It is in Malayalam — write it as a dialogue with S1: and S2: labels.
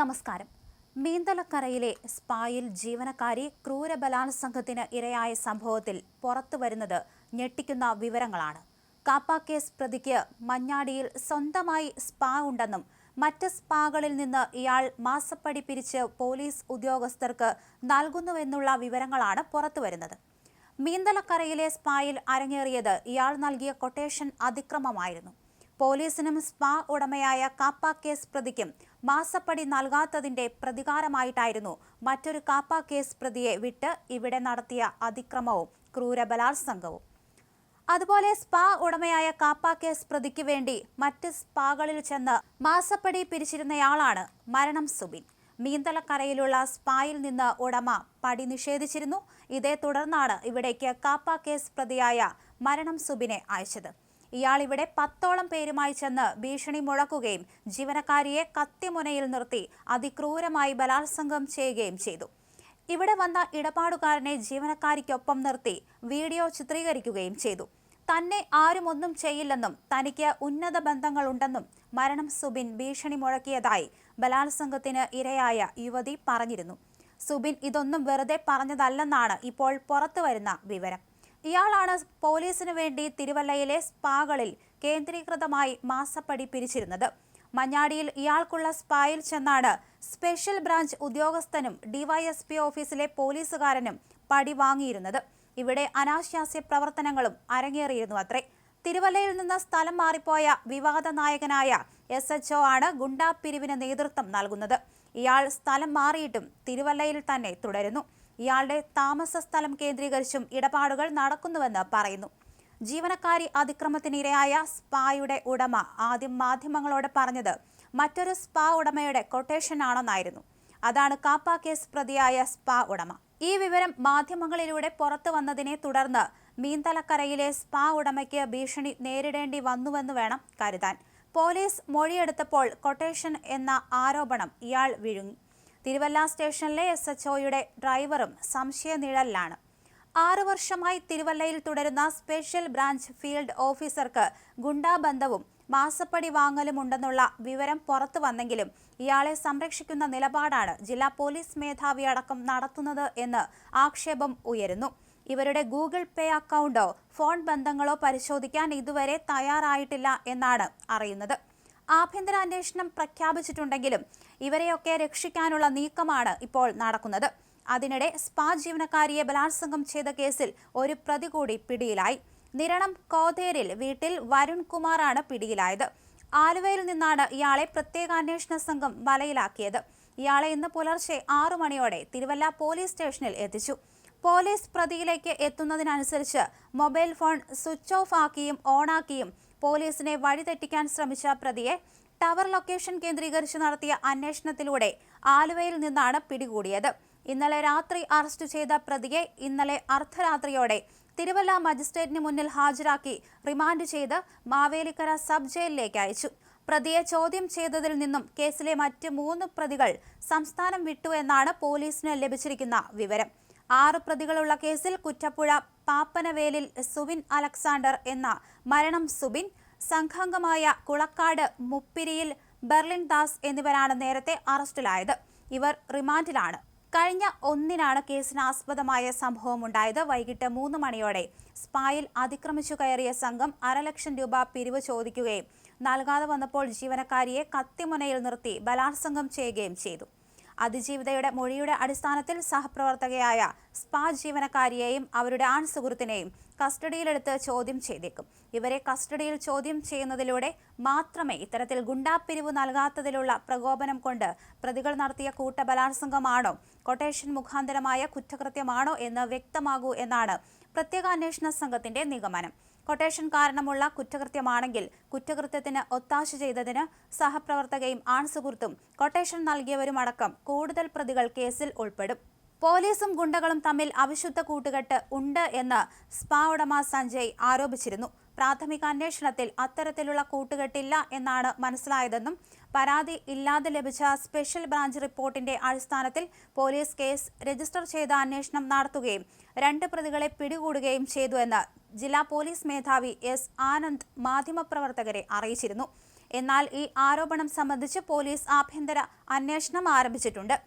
S1: നമസ്കാരം മീന്തലക്കരയിലെ സ്പായിൽ ജീവനക്കാരി ക്രൂരബലാത്സംഗത്തിന് ഇരയായ സംഭവത്തിൽ പുറത്തു വരുന്നത് ഞെട്ടിക്കുന്ന വിവരങ്ങളാണ് കാപ്പ കേസ് പ്രതിക്ക് മഞ്ഞാടിയിൽ സ്വന്തമായി സ്പാ ഉണ്ടെന്നും മറ്റ് സ്പാകളിൽ നിന്ന് ഇയാൾ മാസപ്പടി പിരിച്ച് പോലീസ് ഉദ്യോഗസ്ഥർക്ക് നൽകുന്നുവെന്നുള്ള വിവരങ്ങളാണ് പുറത്തുവരുന്നത് മീന്തലക്കരയിലെ സ്പായിൽ അരങ്ങേറിയത് ഇയാൾ നൽകിയ കൊട്ടേഷൻ അതിക്രമമായിരുന്നു പോലീസിനും സ്പാ ഉടമയായ കാപ്പ കേസ് പ്രതിക്കും മാസപ്പടി നൽകാത്തതിന്റെ പ്രതികാരമായിട്ടായിരുന്നു മറ്റൊരു കാപ്പ കേസ് പ്രതിയെ വിട്ട് ഇവിടെ നടത്തിയ അതിക്രമവും ക്രൂരബലാത്സംഗവും അതുപോലെ സ്പാ ഉടമയായ കാപ്പ കേസ് പ്രതിക്ക് വേണ്ടി മറ്റ് സ്പാകളിൽ ചെന്ന് മാസപ്പടി പിരിച്ചിരുന്നയാളാണ് മരണം സുബിൻ മീന്തളക്കരയിലുള്ള സ്പായിൽ നിന്ന് ഉടമ പടി നിഷേധിച്ചിരുന്നു ഇതേ തുടർന്നാണ് ഇവിടേക്ക് കാപ്പ കേസ് പ്രതിയായ മരണം സുബിനെ അയച്ചത് ഇയാൾ ഇവിടെ പത്തോളം പേരുമായി ചെന്ന് ഭീഷണി മുഴക്കുകയും ജീവനക്കാരിയെ കത്തിമുനയിൽ നിർത്തി അതിക്രൂരമായി ബലാത്സംഗം ചെയ്യുകയും ചെയ്തു ഇവിടെ വന്ന ഇടപാടുകാരനെ ജീവനക്കാരിക്കൊപ്പം നിർത്തി വീഡിയോ ചിത്രീകരിക്കുകയും ചെയ്തു തന്നെ ആരും ഒന്നും ചെയ്യില്ലെന്നും തനിക്ക് ഉന്നത ബന്ധങ്ങളുണ്ടെന്നും മരണം സുബിൻ ഭീഷണി മുഴക്കിയതായി ബലാത്സംഗത്തിന് ഇരയായ യുവതി പറഞ്ഞിരുന്നു സുബിൻ ഇതൊന്നും വെറുതെ പറഞ്ഞതല്ലെന്നാണ് ഇപ്പോൾ പുറത്തുവരുന്ന വിവരം ഇയാളാണ് പോലീസിനു വേണ്ടി തിരുവല്ലയിലെ സ്പാകളിൽ കേന്ദ്രീകൃതമായി മാസപ്പടി പിരിച്ചിരുന്നത് മഞ്ഞാടിയിൽ ഇയാൾക്കുള്ള സ്പായിൽ ചെന്നാണ് സ്പെഷ്യൽ ബ്രാഞ്ച് ഉദ്യോഗസ്ഥനും ഡിവൈഎസ്പി ഓഫീസിലെ പോലീസുകാരനും പടി വാങ്ങിയിരുന്നത് ഇവിടെ അനാശാസ്യ പ്രവർത്തനങ്ങളും അരങ്ങേറിയിരുന്നു അത്രേ തിരുവല്ലയിൽ നിന്ന് സ്ഥലം മാറിപ്പോയ വിവാദ നായകനായ എസ് എച്ച്ഒ ആണ് ഗുണ്ടാ പിരിവിന് നേതൃത്വം നൽകുന്നത് ഇയാൾ സ്ഥലം മാറിയിട്ടും തിരുവല്ലയിൽ തന്നെ തുടരുന്നു ഇയാളുടെ താമസ സ്ഥലം കേന്ദ്രീകരിച്ചും ഇടപാടുകൾ നടക്കുന്നുവെന്ന് പറയുന്നു ജീവനക്കാരി അതിക്രമത്തിനിരയായ സ്പായുടെ ഉടമ ആദ്യം മാധ്യമങ്ങളോട് പറഞ്ഞത് മറ്റൊരു സ്പാ ഉടമയുടെ കൊട്ടേഷൻ ആണെന്നായിരുന്നു അതാണ് കാപ്പ കേസ് പ്രതിയായ സ്പാ ഉടമ ഈ വിവരം മാധ്യമങ്ങളിലൂടെ പുറത്തു വന്നതിനെ തുടർന്ന് മീൻതലക്കരയിലെ സ്പാ ഉടമയ്ക്ക് ഭീഷണി നേരിടേണ്ടി വന്നുവെന്ന് വേണം കരുതാൻ പോലീസ് മൊഴിയെടുത്തപ്പോൾ കൊട്ടേഷൻ എന്ന ആരോപണം ഇയാൾ വിഴുങ്ങി തിരുവല്ല സ്റ്റേഷനിലെ എസ് എച്ച് ഒയുടെ ഡ്രൈവറും സംശയനിഴലിലാണ് ആറു വർഷമായി തിരുവല്ലയിൽ തുടരുന്ന സ്പെഷ്യൽ ബ്രാഞ്ച് ഫീൽഡ് ഓഫീസർക്ക് ഗുണ്ടാബന്ധവും മാസപ്പടി വാങ്ങലും ഉണ്ടെന്നുള്ള വിവരം പുറത്തു വന്നെങ്കിലും ഇയാളെ സംരക്ഷിക്കുന്ന നിലപാടാണ് ജില്ലാ പോലീസ് മേധാവി അടക്കം നടത്തുന്നത് എന്ന് ആക്ഷേപം ഉയരുന്നു ഇവരുടെ ഗൂഗിൾ പേ അക്കൗണ്ടോ ഫോൺ ബന്ധങ്ങളോ പരിശോധിക്കാൻ ഇതുവരെ തയ്യാറായിട്ടില്ല എന്നാണ് അറിയുന്നത് ആഭ്യന്തര അന്വേഷണം പ്രഖ്യാപിച്ചിട്ടുണ്ടെങ്കിലും ഇവരെയൊക്കെ രക്ഷിക്കാനുള്ള നീക്കമാണ് ഇപ്പോൾ നടക്കുന്നത് അതിനിടെ സ്പാ ജീവനക്കാരിയെ ബലാത്സംഗം ചെയ്ത കേസിൽ ഒരു പ്രതി കൂടി പിടിയിലായി നിരണം കോതേരിൽ വീട്ടിൽ വരുൺ കുമാറാണ് പിടിയിലായത് ആലുവയിൽ നിന്നാണ് ഇയാളെ പ്രത്യേക അന്വേഷണ സംഘം വലയിലാക്കിയത് ഇയാളെ ഇന്ന് പുലർച്ചെ ആറു മണിയോടെ തിരുവല്ല പോലീസ് സ്റ്റേഷനിൽ എത്തിച്ചു പോലീസ് പ്രതിയിലേക്ക് എത്തുന്നതിനനുസരിച്ച് മൊബൈൽ ഫോൺ സ്വിച്ച് ഓഫ് ആക്കിയും ഓണാക്കിയും പോലീസിനെ വഴിതെറ്റിക്കാൻ ശ്രമിച്ച പ്രതിയെ ടവർ ലൊക്കേഷൻ കേന്ദ്രീകരിച്ച് നടത്തിയ അന്വേഷണത്തിലൂടെ ആലുവയിൽ നിന്നാണ് പിടികൂടിയത് ഇന്നലെ രാത്രി അറസ്റ്റ് ചെയ്ത പ്രതിയെ ഇന്നലെ അർദ്ധരാത്രിയോടെ തിരുവല്ല മജിസ്ട്രേറ്റിന് മുന്നിൽ ഹാജരാക്കി റിമാൻഡ് ചെയ്ത് മാവേലിക്കര സബ് ജയിലിലേക്ക് അയച്ചു പ്രതിയെ ചോദ്യം ചെയ്തതിൽ നിന്നും കേസിലെ മറ്റ് മൂന്ന് പ്രതികൾ സംസ്ഥാനം വിട്ടു എന്നാണ് പോലീസിന് ലഭിച്ചിരിക്കുന്ന വിവരം ആറ് പ്രതികളുള്ള കേസിൽ കുറ്റപ്പുഴ പാപ്പനവേലിൽ സുബിൻ അലക്സാണ്ടർ എന്ന മരണം സുബിൻ സംഘാംഗമായ കുളക്കാട് മുപ്പിരിയിൽ ബെർലിൻ ദാസ് എന്നിവരാണ് നേരത്തെ അറസ്റ്റിലായത് ഇവർ റിമാൻഡിലാണ് കഴിഞ്ഞ ഒന്നിനാണ് സംഭവം ഉണ്ടായത് വൈകിട്ട് മൂന്ന് മണിയോടെ സ്പായിൽ അതിക്രമിച്ചു കയറിയ സംഘം അരലക്ഷം രൂപ പിരിവ് ചോദിക്കുകയും നൽകാതെ വന്നപ്പോൾ ജീവനക്കാരിയെ കത്തിമുനയിൽ നിർത്തി ബലാത്സംഗം ചെയ്യുകയും ചെയ്തു അതിജീവിതയുടെ മൊഴിയുടെ അടിസ്ഥാനത്തിൽ സഹപ്രവർത്തകയായ സ്പാ ജീവനക്കാരിയെയും അവരുടെ ആൺ സുഹൃത്തിനെയും കസ്റ്റഡിയിലെടുത്ത് ചോദ്യം ചെയ്തേക്കും ഇവരെ കസ്റ്റഡിയിൽ ചോദ്യം ചെയ്യുന്നതിലൂടെ മാത്രമേ ഇത്തരത്തിൽ ഗുണ്ടാപ്പിരിവ് നൽകാത്തതിലുള്ള പ്രകോപനം കൊണ്ട് പ്രതികൾ നടത്തിയ കൂട്ടബലാത്സംഗമാണോ കൊട്ടേഷൻ മുഖാന്തരമായ കുറ്റകൃത്യമാണോ എന്ന് വ്യക്തമാകൂ എന്നാണ് പ്രത്യേക അന്വേഷണ സംഘത്തിന്റെ നിഗമനം കൊട്ടേഷൻ കാരണമുള്ള കുറ്റകൃത്യമാണെങ്കിൽ കുറ്റകൃത്യത്തിന് ഒത്താശ ചെയ്തതിന് സഹപ്രവർത്തകയും ആൺസുഹൃത്തും കൊട്ടേഷൻ നൽകിയവരുമടക്കം കൂടുതൽ പ്രതികൾ കേസിൽ ഉൾപ്പെടും പോലീസും ഗുണ്ടകളും തമ്മിൽ അവിശുദ്ധ കൂട്ടുകെട്ട് ഉണ്ട് എന്ന് സ്പാ ഉടമ സഞ്ജയ് ആരോപിച്ചിരുന്നു പ്രാഥമിക അന്വേഷണത്തിൽ അത്തരത്തിലുള്ള കൂട്ടുകെട്ടില്ല എന്നാണ് മനസ്സിലായതെന്നും പരാതി ഇല്ലാതെ ലഭിച്ച സ്പെഷ്യൽ ബ്രാഞ്ച് റിപ്പോർട്ടിന്റെ അടിസ്ഥാനത്തിൽ പോലീസ് കേസ് രജിസ്റ്റർ ചെയ്ത് അന്വേഷണം നടത്തുകയും രണ്ട് പ്രതികളെ പിടികൂടുകയും ചെയ്തുവെന്ന് ജില്ലാ പോലീസ് മേധാവി എസ് ആനന്ദ് മാധ്യമപ്രവർത്തകരെ അറിയിച്ചിരുന്നു എന്നാൽ ഈ ആരോപണം സംബന്ധിച്ച് പോലീസ് ആഭ്യന്തര അന്വേഷണം ആരംഭിച്ചിട്ടുണ്ട്